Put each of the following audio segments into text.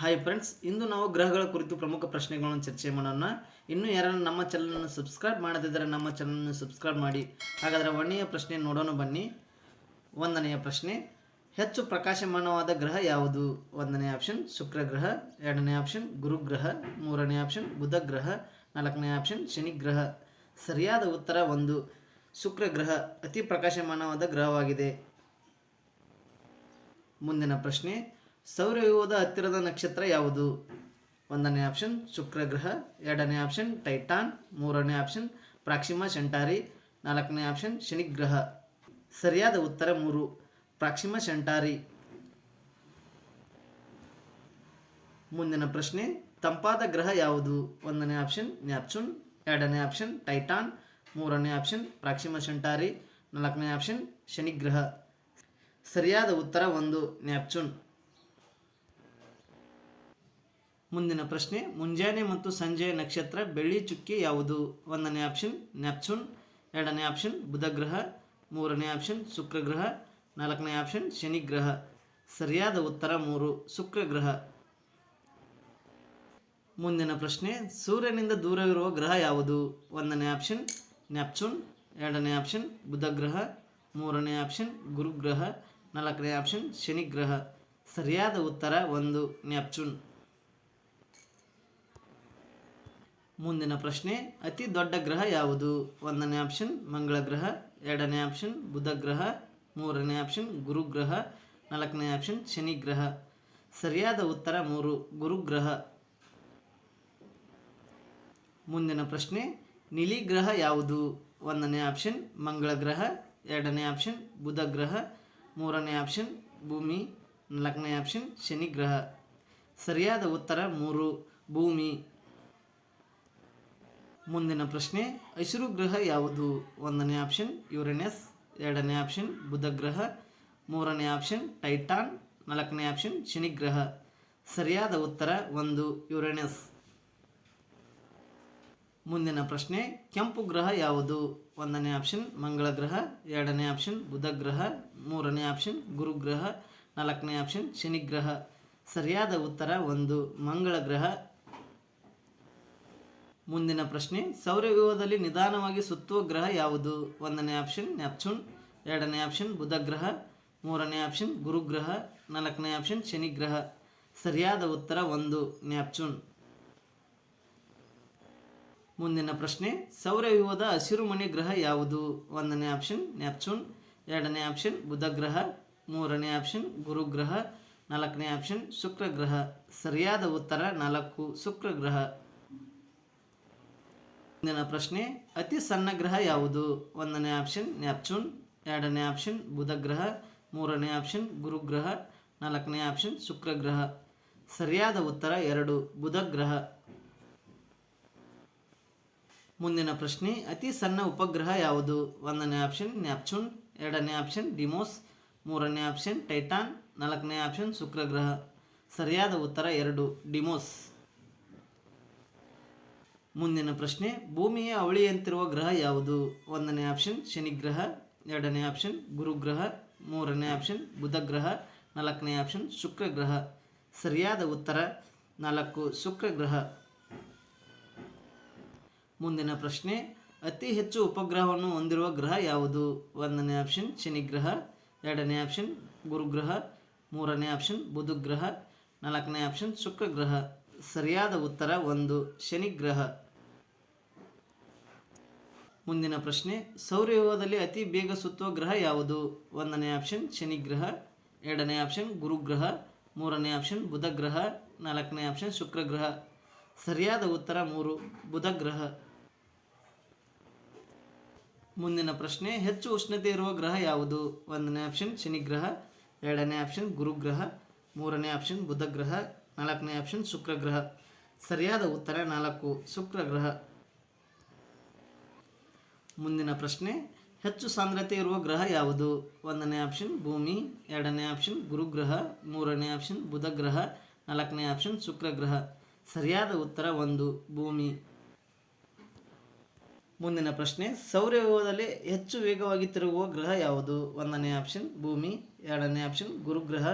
Hi friends ಇಂದು ನಾವು ಗ್ರಹಗಳ ಕುರಿತು ಪ್ರಮುಖ ಪ್ರಶ್ನೆಗಳನ್ನು ಚರ್ಚೆ ಮಾಡೋಣ. ಇನ್ನು ಯಾರನ್ನು ನಮ್ಮ ಚಾನಲನ್ನು ಸಬ್ಸ್ಕ್ರೈಬ್ ಮಾಡದಿದ್ದರೆ ನಮ್ಮ ಚಾನಲನ್ನು ಸಬ್ಸ್ಕ್ರೈಬ್ ಮಾಡಿ. ಹಾಗಾದರೆ ಒಂದನೆಯ ಪ್ರಶ್ನೆ ನೋಡೋಣ ಬನ್ನಿ. ಒಂದನೆಯ ಪ್ರಶ್ನೆ, ಹೆಚ್ಚು ಪ್ರಕಾಶಮಾನವಾದ ಗ್ರಹ ಯಾವುದು? ಒಂದನೇ ಆಪ್ಷನ್ ಶುಕ್ರ ಗ್ರಹ ಎರಡನೇ ಆಪ್ಷನ್ ಗುರುಗ್ರಹ ಮೂರನೇ ಆಪ್ಷನ್ ಬುಧ ಗ್ರಹ ನಾಲ್ಕನೇ ಆಪ್ಷನ್ ಶನಿ ಗ್ರಹ. ಸರಿಯಾದ ಉತ್ತರ ಒಂದು. ಶುಕ್ರ ಗ್ರಹ ಅತಿ ಪ್ರಕಾಶಮಾನವಾದ ಗ್ರಹವಾಗಿದೆ. ಮುಂದಿನ ಪ್ರಶ್ನೆ ಸೌರವ್ಯೂಹದ ಹತ್ತಿರದ ನಕ್ಷತ್ರ ಯಾವುದು? ಒಂದನೇ ಆಪ್ಷನ್ ಶುಕ್ರಗ್ರಹ ಎರಡನೇ ಆಪ್ಷನ್ ಟೈಟಾನ್. ಮೂರನೇ ಆಪ್ಷನ್ ಪ್ರಾಕ್ಸಿಮಾ ಸೆಂಟಾರಿ ನಾಲ್ಕನೇ ಆಪ್ಷನ್ ಶನಿಗ್ರಹ. ಸರಿಯಾದ ಉತ್ತರ ಮೂರು. ಪ್ರಾಕ್ಷಿಮ ಸೆಂಟಾರಿ ಮುಂದಿನ ಪ್ರಶ್ನೆ, ತಂಪಾದ ಗ್ರಹ ಯಾವುದು? ಒಂದನೇ ಆಪ್ಷನ್ ನ್ಯಾಪ್ಚೂನ್. ಎರಡನೇ ಆಪ್ಷನ್ ಟೈಟಾನ್. ಮೂರನೇ ಆಪ್ಷನ್ ಪ್ರಾಕ್ಷಿಮ ಸೆಂಟಾರಿ ನಾಲ್ಕನೇ ಆಪ್ಷನ್ ಶನಿಗ್ರಹ. ಸರಿಯಾದ ಉತ್ತರ ಒಂದು, ನ್ಯಾಪ್ಚೂನ್. ಮುಂದಿನ ಪ್ರಶ್ನೆ, ಮುಂಜಾನೆ ಮತ್ತು ಸಂಜೆಯ ನಕ್ಷತ್ರ, ಬೆಳ್ಳಿ ಚುಕ್ಕಿ ಯಾವುದು? ಒಂದನೇ ಆಪ್ಷನ್ ನ್ಯಾಪ್ಚೂನ್ ಎರಡನೇ ಆಪ್ಷನ್ ಬುಧಗ್ರಹ, ಮೂರನೇ ಆಪ್ಷನ್ ಶುಕ್ರಗ್ರಹ, ನಾಲ್ಕನೇ ಆಪ್ಷನ್ ಶನಿಗ್ರಹ. ಸರಿಯಾದ ಉತ್ತರ ಮೂರು, ಶುಕ್ರಗ್ರಹ. ಮುಂದಿನ ಪ್ರಶ್ನೆ, ಸೂರ್ಯನಿಂದ ದೂರವಿರುವ ಗ್ರಹ ಯಾವುದು? ಒಂದನೇ ಆಪ್ಷನ್ ನ್ಯಾಪ್ಚೂನ್ ಎರಡನೇ ಆಪ್ಷನ್ ಬುಧಗ್ರಹ, ಮೂರನೇ ಆಪ್ಷನ್ ಗುರುಗ್ರಹ, ನಾಲ್ಕನೇ ಆಪ್ಷನ್ ಶನಿಗ್ರಹ. ಸರಿಯಾದ ಉತ್ತರ ಒಂದು ನ್ಯಾಪ್ಚೂನ್ ಮುಂದಿನ ಪ್ರಶ್ನೆ, ಅತಿ ದೊಡ್ಡ ಗ್ರಹ ಯಾವುದು? ಒಂದನೇ ಆಪ್ಷನ್, ಮಂಗಳ ಗ್ರಹ, ಎರಡನೇ ಆಪ್ಷನ್, ಬುಧ ಗ್ರಹ, ಮೂರನೇ ಆಪ್ಷನ್ ಗುರುಗ್ರಹ ನಾಲ್ಕನೇ ಆಪ್ಷನ್, ಶನಿ ಗ್ರಹ. ಸರಿಯಾದ ಉತ್ತರ ಮೂರು ಗುರುಗ್ರಹ ಮುಂದಿನ ಪ್ರಶ್ನೆ, ನೀಲಿ ಗ್ರಹ ಯಾವುದು? ಒಂದನೇ ಆಪ್ಷನ್, ಮಂಗಳ ಗ್ರಹ, ಎರಡನೇ ಆಪ್ಷನ್, ಬುಧ ಗ್ರಹ, ಮೂರನೇ ಆಪ್ಷನ್, ಭೂಮಿ, ನಾಲ್ಕನೇ ಆಪ್ಷನ್, ಶನಿ ಗ್ರಹ. ಸರಿಯಾದ ಉತ್ತರ ಮೂರು, ಭೂಮಿ. ಮುಂದಿನ ಪ್ರಶ್ನೆ ಹಸಿರು ಗ್ರಹ ಯಾವುದು? ಒಂದನೇ ಆಪ್ಷನ್ ಯುರೇನಸ್, ಎರಡನೇ ಆಪ್ಷನ್ ಬುಧ ಗ್ರಹ, ಮೂರನೇ ಆಪ್ಷನ್ ಟೈಟಾನ್, ನಾಲ್ಕನೇ ಆಪ್ಷನ್ ಶನಿಗ್ರಹ ಸರಿಯಾದ ಉತ್ತರ ಒಂದು, ಯುರೇನಸ್. ಮುಂದಿನ ಪ್ರಶ್ನೆ, ಕೆಂಪು ಗ್ರಹ ಯಾವುದು? ಒಂದನೇ ಆಪ್ಷನ್ ಮಂಗಳ ಗ್ರಹ, ಎರಡನೇ ಆಪ್ಷನ್ ಬುಧ ಗ್ರಹ, ಮೂರನೇ ಆಪ್ಷನ್ ಗುರುಗ್ರಹ ನಾಲ್ಕನೇ ಆಪ್ಷನ್ ಶನಿಗ್ರಹ ಸರಿಯಾದ ಉತ್ತರ ಒಂದು, ಮಂಗಳ ಗ್ರಹ ಮುಂದಿನ ಪ್ರಶ್ನೆ, ಸೌರವ್ಯೂಹದಲ್ಲಿ ನಿಧಾನವಾಗಿ ಸುತ್ತುವ ಗ್ರಹ ಯಾವುದು? ಒಂದನೇ ಆಪ್ಷನ್, ನ್ಯಾಪ್ಚೂನ್, ಎರಡನೇ ಆಪ್ಷನ್ ಬುಧ ಗ್ರಹ ಮೂರನೇ ಆಪ್ಷನ್, ಗುರುಗ್ರಹ, ನಾಲ್ಕನೇ ಆಪ್ಷನ್, ಶನಿಗ್ರಹ. ಸರಿಯಾದ ಉತ್ತರ ಒಂದು, ನ್ಯಾಪ್ಚೂನ್. ಮುಂದಿನ ಪ್ರಶ್ನೆ, ಸೌರವ್ಯೂಹದ ಹಸಿರುಮಣಿ ಗ್ರಹ ಯಾವುದು? ಒಂದನೇ ಆಪ್ಷನ್, ನ್ಯಾಪ್ಚೂನ್, ಎರಡನೇ ಆಪ್ಷನ್ ಬುಧ ಗ್ರಹ ಮೂರನೇ ಆಪ್ಷನ್, ಗುರುಗ್ರಹ, ನಾಲ್ಕನೇ ಆಪ್ಷನ್, ಶುಕ್ರಗ್ರಹ. ಸರಿಯಾದ ಉತ್ತರ ನಾಲ್ಕು ಶುಕ್ರ ಗ್ರಹ ಮುಂದಿನ ಪ್ರಶ್ನೆ, ಅತಿ ಸಣ್ಣ ಗ್ರಹ ಯಾವುದು? ಒಂದನೇ ಆಪ್ಷನ್ ನ್ಯಾಪ್ಚೂನ್. ಎರಡನೇ ಆಪ್ಷನ್ ಬುಧ ಗ್ರಹ ಮೂರನೇ ಆಪ್ಷನ್ ಗುರುಗ್ರಹ. ನಾಲ್ಕನೇ ಆಪ್ಷನ್ ಶುಕ್ರಗ್ರಹ. ಸರಿಯಾದ ಉತ್ತರ ಎರಡು ಬುಧ ಗ್ರಹ ಮುಂದಿನ ಪ್ರಶ್ನೆ, ಅತಿ ಸಣ್ಣ ಉಪಗ್ರಹ ಯಾವುದು? ಒಂದನೇ ಆಪ್ಷನ್ ನ್ಯಾಪ್ಚೂನ್. ಎರಡನೇ ಆಪ್ಷನ್ ಡಿಮೋಸ್. ಮೂರನೇ ಆಪ್ಷನ್ ಟೈಟಾನ್. ನಾಲ್ಕನೇ ಆಪ್ಷನ್ ಶುಕ್ರಗ್ರಹ. ಸರಿಯಾದ ಉತ್ತರ ಎರಡು, ಡಿಮೋಸ್. ಮುಂದಿನ ಪ್ರಶ್ನೆ, ಭೂಮಿಯ ಅವಳಿಯಂತಿರುವ ಗ್ರಹ ಯಾವುದು? ಒಂದನೇ ಆಪ್ಷನ್ ಶನಿಗ್ರಹ ಎರಡನೇ ಆಪ್ಷನ್ ಗುರುಗ್ರಹ ಮೂರನೇ ಆಪ್ಷನ್ ಬುಧ ಗ್ರಹ, ನಾಲ್ಕನೇ ಆಪ್ಷನ್ ಶುಕ್ರ ಗ್ರಹ. ಸರಿಯಾದ ಉತ್ತರ, ನಾಲ್ಕು, ಶುಕ್ರ ಗ್ರಹ. ಮುಂದಿನ ಪ್ರಶ್ನೆ, ಅತಿ ಹೆಚ್ಚು ಉಪಗ್ರಹವನ್ನು ಹೊಂದಿರುವ ಗ್ರಹ ಯಾವುದು? ಒಂದನೇ ಆಪ್ಷನ್ ಶನಿಗ್ರಹ ಎರಡನೇ ಆಪ್ಷನ್ ಗುರುಗ್ರಹ ಮೂರನೇ ಆಪ್ಷನ್ ಬುಧ ಗ್ರಹ, ನಾಲ್ಕನೇ ಆಪ್ಷನ್ ಶುಕ್ರ ಗ್ರಹ. ಸರಿಯಾದ ಉತ್ತರ ಒಂದು ಶನಿಗ್ರಹ. ಮುಂದಿನ ಪ್ರಶ್ನೆ ಸೌರವ್ಯೂಹದಲ್ಲಿ ಅತಿ ಬೇಗ ಸುತ್ತುವ ಗ್ರಹ ಯಾವುದು? ಒಂದನೇ ಆಪ್ಷನ್, ಶನಿಗ್ರಹ, ಎರಡನೇ ಆಪ್ಷನ್, ಗುರುಗ್ರಹ, ಮೂರನೇ ಆಪ್ಷನ್ ಬುಧ ಗ್ರಹ ನಾಲ್ಕನೇ ಆಪ್ಷನ್, ಶುಕ್ರಗ್ರಹ. ಸರಿಯಾದ ಉತ್ತರ ಮೂರು ಬುಧ ಗ್ರಹ ಮುಂದಿನ ಪ್ರಶ್ನೆ, ಹೆಚ್ಚು ಉಷ್ಣತೆ ಇರುವ ಗ್ರಹ ಯಾವುದು? ಒಂದನೇ ಆಪ್ಷನ್, ಶನಿಗ್ರಹ, ಎರಡನೇ ಆಪ್ಷನ್, ಗುರುಗ್ರಹ, ಮೂರನೇ ಆಪ್ಷನ್ ಬುಧ ಗ್ರಹ ನಾಲ್ಕನೇ ಆಪ್ಷನ್ ಶುಕ್ರಗ್ರಹ ಸರಿಯಾದ ಉತ್ತರ ನಾಲ್ಕು ಶುಕ್ರಗ್ರಹ ಮುಂದಿನ ಪ್ರಶ್ನೆ, ಹೆಚ್ಚು ಸಾಂದ್ರತೆ ಇರುವ ಗ್ರಹ ಯಾವುದು? ಒಂದನೇ ಆಪ್ಷನ್ ಭೂಮಿ, ಎರಡನೇ ಆಪ್ಷನ್ ಗುರುಗ್ರಹ, ಮೂರನೇ ಆಪ್ಷನ್ ಬುಧಗ್ರಹ, ನಾಲ್ಕನೇ ಆಪ್ಷನ್ ಶುಕ್ರಗ್ರಹ ಸರಿಯಾದ ಉತ್ತರ ಒಂದು, ಭೂಮಿ. ಮುಂದಿನ ಪ್ರಶ್ನೆ ಸೌರವ್ಯೂಹದಲ್ಲಿ ಹೆಚ್ಚು ವೇಗವಾಗಿ ತಿರುಗುವ ಗ್ರಹ ಯಾವುದು? ಒಂದನೇ ಆಪ್ಷನ್ ಭೂಮಿ, ಎರಡನೇ ಆಪ್ಷನ್ ಗುರುಗ್ರಹ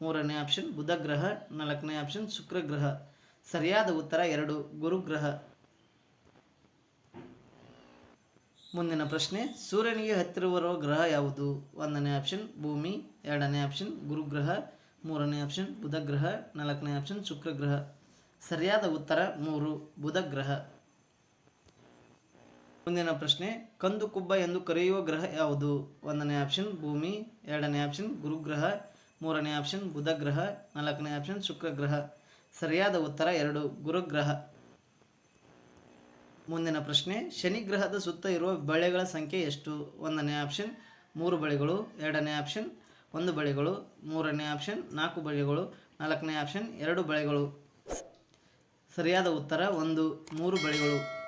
ಮೂರನೇ ಆಪ್ಷನ್ ಬುಧ ಗ್ರಹ, ನಾಲ್ಕನೇ ಆಪ್ಷನ್ ಶುಕ್ರಗ್ರಹ ಸರಿಯಾದ ಉತ್ತರ ಎರಡು ಗುರುಗ್ರಹ ಮುಂದಿನ ಪ್ರಶ್ನೆ, ಸೂರ್ಯನಿಗೆ ಹತ್ತಿರವಿರುವ ಗ್ರಹ ಯಾವುದು? ಒಂದನೇ ಆಪ್ಷನ್ ಭೂಮಿ, ಎರಡನೇ ಆಪ್ಷನ್ ಗುರುಗ್ರಹ ಮೂರನೇ ಆಪ್ಷನ್ ಬುಧ ಗ್ರಹ, ನಾಲ್ಕನೇ ಆಪ್ಷನ್ ಶುಕ್ರಗ್ರಹ ಸರಿಯಾದ ಉತ್ತರ ಮೂರು, ಬುಧ ಗ್ರಹ. ಮುಂದಿನ ಪ್ರಶ್ನೆ, ಕಂದು ಕುಬ್ಬ ಎಂದು ಕರೆಯುವ ಗ್ರಹ ಯಾವುದು? ಒಂದನೇ ಆಪ್ಷನ್ ಭೂಮಿ, ಎರಡನೇ ಆಪ್ಷನ್ ಗುರುಗ್ರಹ ಮೂರನೇ ಆಪ್ಷನ್ ಬುಧ ಗ್ರಹ ನಾಲ್ಕನೇ ಆಪ್ಷನ್ ಶುಕ್ರ ಗ್ರಹ ಸರಿಯಾದ ಉತ್ತರ ಎರಡು, ಗುರುಗ್ರಹ. ಮುಂದಿನ ಪ್ರಶ್ನೆ ಶನಿ ಗ್ರಹದ ಸುತ್ತ ಇರುವ ಬಳೆಗಳ ಸಂಖ್ಯೆ ಎಷ್ಟು? ಒಂದನೇ ಆಪ್ಷನ್ ಮೂರು ಬಳೆಗಳು ಎರಡನೇ ಆಪ್ಷನ್ ಒಂದು ಬಳೆಗಳು ಮೂರನೇ ಆಪ್ಷನ್ ನಾಲ್ಕು ಬಳೆಗಳು ನಾಲ್ಕನೇ ಆಪ್ಷನ್ ಎರಡು ಬಳೆಗಳು ಸರಿಯಾದ ಉತ್ತರ ಒಂದು, ಮೂರು ಬಳೆಗಳು